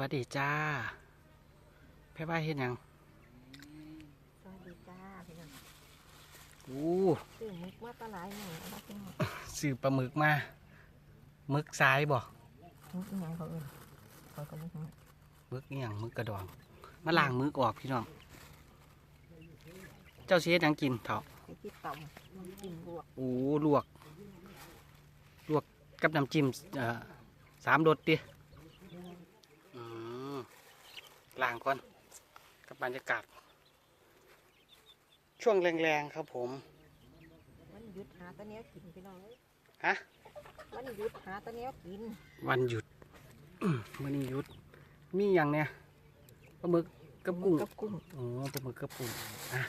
วัสดีจ้าแพ่บ้านเฮ็ดหยังสวัสดีจ้าพี่น้องอู้ซื้อมุกมาตะหลายหน่อยเอามาพี่น้องซื้อปลาหมึกมาหมึกซ้ายบ่มุกอีหยังเขาเอ่ยเขาก็มุกมาหมึกอีหยังหมึกกระดองมาล้างหมึกออกพี่น้องเจ้าสิเฮ็ดหยังกินเถาะไปที่ต่ำมันกินบวกอู้ลวก ลวกกับน้ำจิ้มเอ่อสามรสดิอืม ล้างก่อนกับบรรยากาศ ช่วงแรงๆครับผมมันหยุดหาตะเนี้ยกินพี่น้องเอ้ยฮะมันหยุดหาตะเนี้ยกิน วันหยุดมื่อนี้หยุด มีอย่างเนี่ยปลาหมึกกับกุ้งกับกุ้งโอ้ปลาหมึกกับกุ้งอะ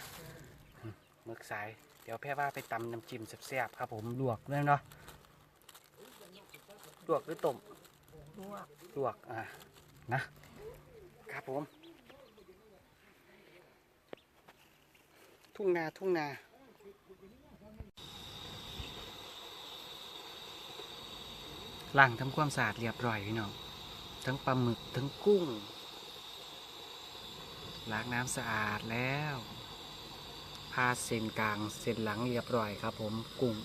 อืมหมึกสาย เดี๋ยวแพ่ว่าไปตำน้ำจิ้มแซ่บๆครับผมลวกเลยเนาะลวกหรือต้มบวกลวกอะนะ ครับผม ทุ่งนาทุ่งนาล้างทำความสะอาดเรียบร้อยพี่น้อง ทั้งปลาหมึกทั้งกุ้ง ล้างน้ำสะอาดแล้ว พาเส้นกลางเส้นหลังเรียบร้อยครับผมกุ้ง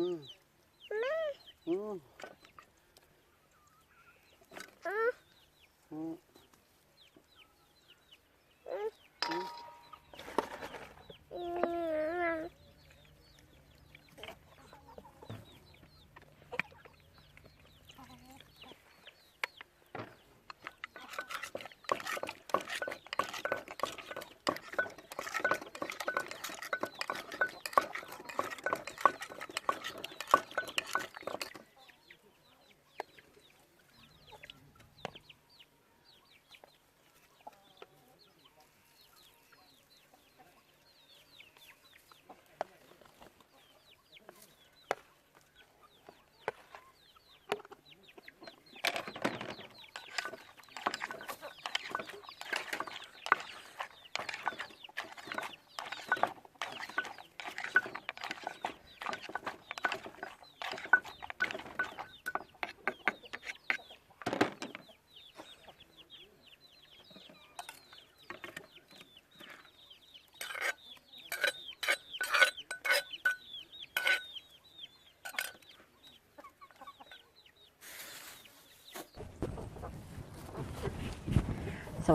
嗯。嗯。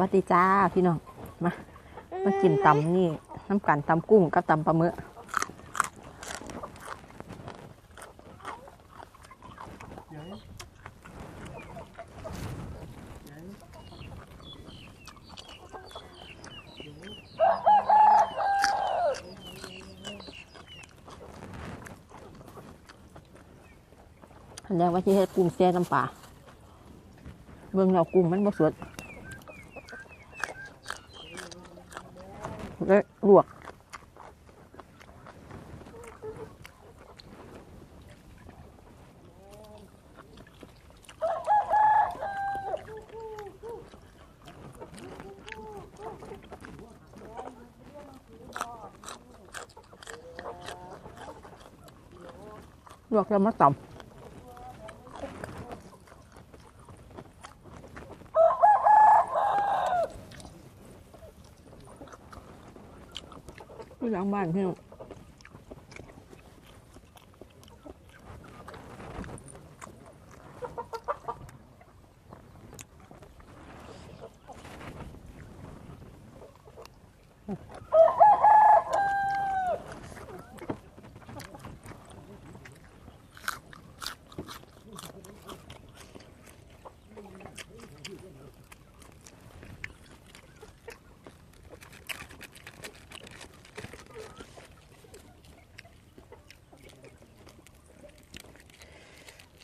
วัสดีจ้าพี่น้อง มา มากินตำนี่น้ำกันตำกุ้งกับตำปลาเมืออันแรกว่าที่เฮ็ดกุ้งแซ่น้ำปลาเบิ่งเรากุ้งมันบ่สดแลวลวกลวกแล้วมาต่ำ 慢点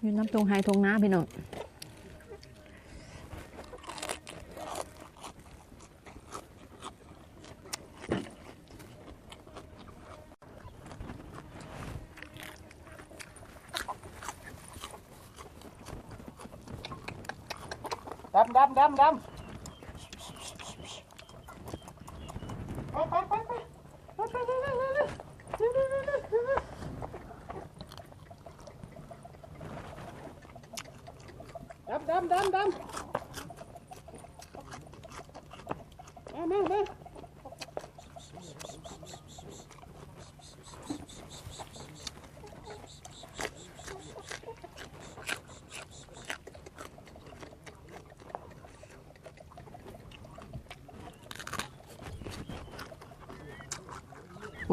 บ้านพี่น้องอยู่น้ำตรงไฮทงน้าพี่น้องดำดำดำดำ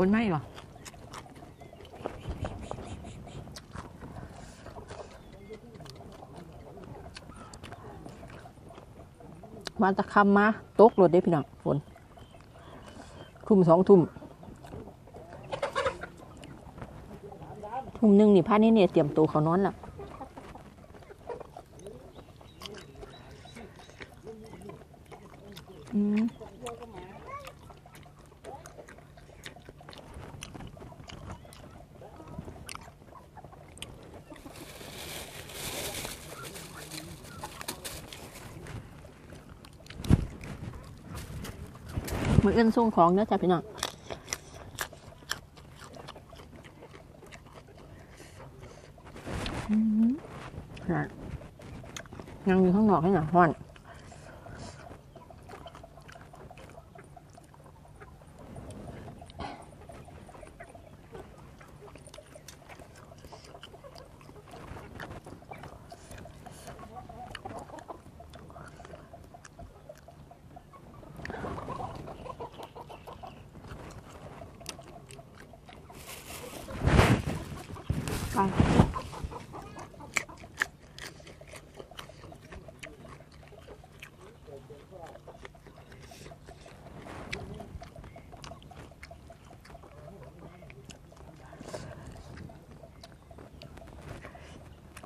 ฝนไหมหรอวันตะคำมาตกรถได้พี่น้องฝนทุ่มสองทุ่มทุ่มหนึ่งนี่พานี่เนี่ยเตรียมตัวเขานอนแล้ว มือเอื้นส่งของนะจ๊ะพี่น้องอืมน่ะยังอยู่ข้างนอกให้หน่อยฮ้อน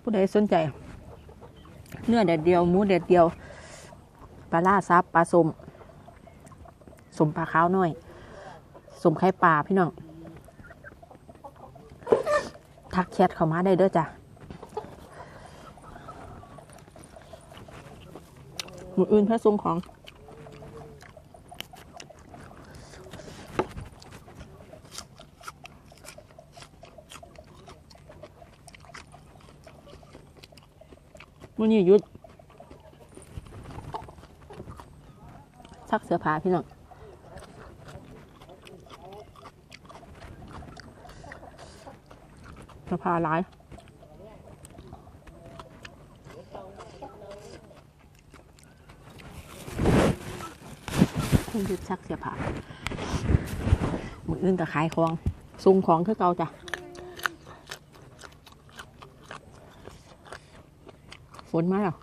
ผู้ใดสนใจ เนื้อแดดเดียวหมูแดดเดียวปลาล่าซับปลาสมสมปลาขาวน้อยสมไข่ปลาพี่น้องทักแชทเข้ามาได้เด้อจ้ะหมืออื่นเพื่อส่งของ มื่อนี้ยุดซักเสื้อผ้าพี่น้องเสื้อผ้าหลายพิ่งยุดซักเสียผ้ามืออื่นก็ขายของซุงของคือเก่าจ้ะ ฝนมาแล้ว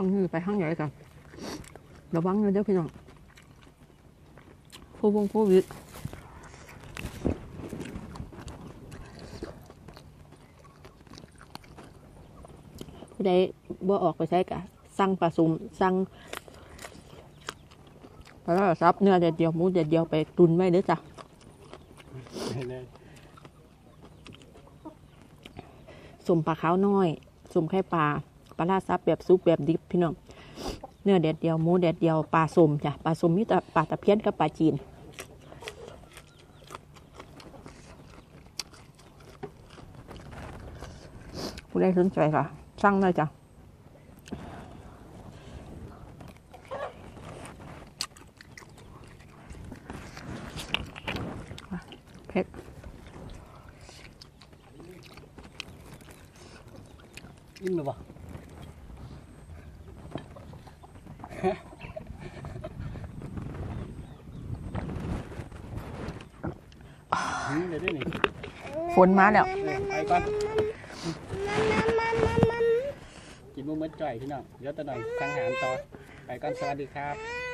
ช่วงนี้ไปห้างใหญ่กันระวังนะเด้อพี่น้องผู้วงผู้วิดผู้ใดบ่ออกไปใช้กะสั่งปลาซุมสั่งปลาร้าซับเนื้อเด็ดเดียวหมูเด็ดเดียวไปตุนไว้เด้อจ้ะสมปลาขาวน้อยสมไข่ปลา ปลาร้าซับแบบซุปแบบดิบพี่น้องเนื้อเด็ดเดียวหมูเด็ดเดียวปลาสมจ้ะปลาสมมีแต่ปลาตะเพียนกับปลาจีนผู้ใดสนใจค่ะสั่งได้จ้ะเผ็ดอิ่มหรือเปล่าหืม เดี๋ยวได้หนิฝนมาแล้วไปก่อนกินมุ้งมัดจ่อยพี่น้องเดี๋ยวตะหน่อยทางหารต่อ ไปก่อนสวัสดีครับ